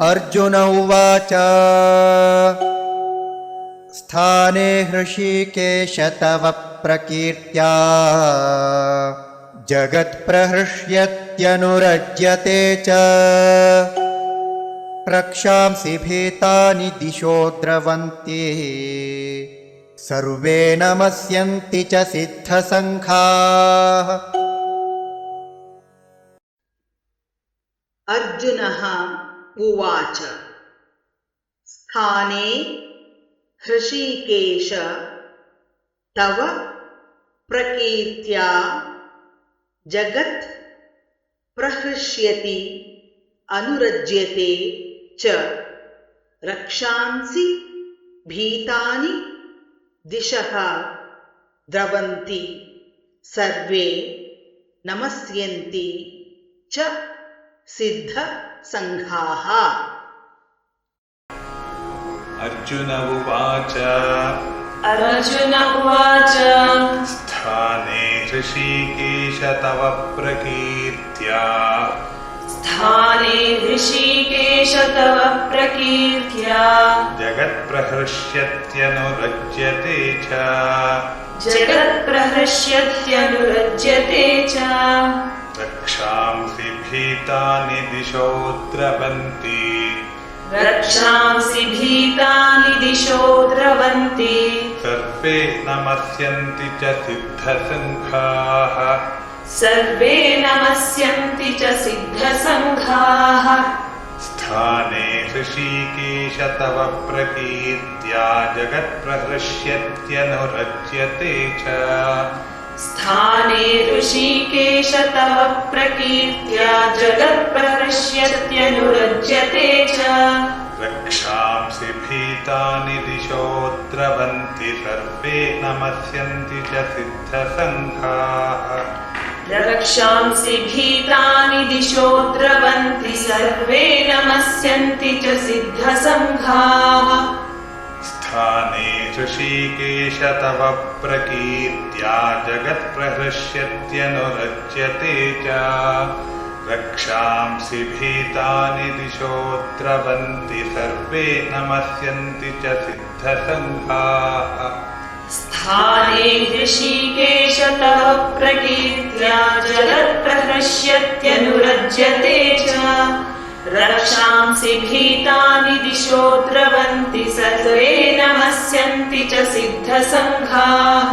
अर्जुन उवाच स्थाने हृषीकेश तव प्रकीर्त्या। जगत्प्रहृष्यत्यनुरज्यते च। प्रक्षांसि भीतानि दिशो द्रवन्ति। सर्वे नमस्यन्ति च सिद्धसङ्घाः अर्जुनः उवाच। स्थाने हृषीकेश, तव प्रकीर्त्या जगत् प्रहृष्यति, अनुरज्यते च। रक्षांसि भीतानि दिशः द्रवन्ति, सर्वे नमस्यन्ति च। सिद्धसङ्घाः। अर्जुन उवाच। अर्जुन उवाच। स्थाने ऋषिकेश तव प्रकीर्त्या। स्थाने ऋषिकेश तव प्रकीर्त्या। जगत्प्रहृष्यत्यनुरज्यते च। जगत्प्रहृष्यत्यनुरज्यते च। रक्षांसि भीतानि दिशो द्रवन्ति रक्षांसि भीतानि दिशो द्रवन्ति सर्वे नमस्यन्ति च सिद्धसङ्घाः। सर्वे नमस्यन्ति च सिद्धसङ्घाः। स्थाने ऋषिकेश तव प्रकीर्त्या जगत्प्रहृष्यत्यनुरज्यते च स्थाने ऋषिकेश तव प्रकीर्त्या जगत्प्रहृष्यत्यनुरज्यते च। रक्षांसि भीतानि दिशो द्रवन्ति सर्वे नमस्यन्ति च सिद्धसङ्घाः। रक्षांसि भीतानि दिशो द्रवन्ति सर्वे नमस्यन्ति च सिद्धसङ्घाः स्थाने ऋषिकेश तव प्रकीर्त्या जगत्प्रहृष्यत्यनुरज्यते च। रक्षांसि भीतानि दिशो द्रवन्ति सर्वे नमस्यन्ति च सिद्धसङ्घाः। स्थाने ऋषिकेश तव प्रकीर्त्या जगत्प्रहृष्यत्यनुरज्यते च। रक्षांसि भीतानि दिशो द्रवन्ति सर्वे नमस्यन्ति च सिद्धसङ्घाः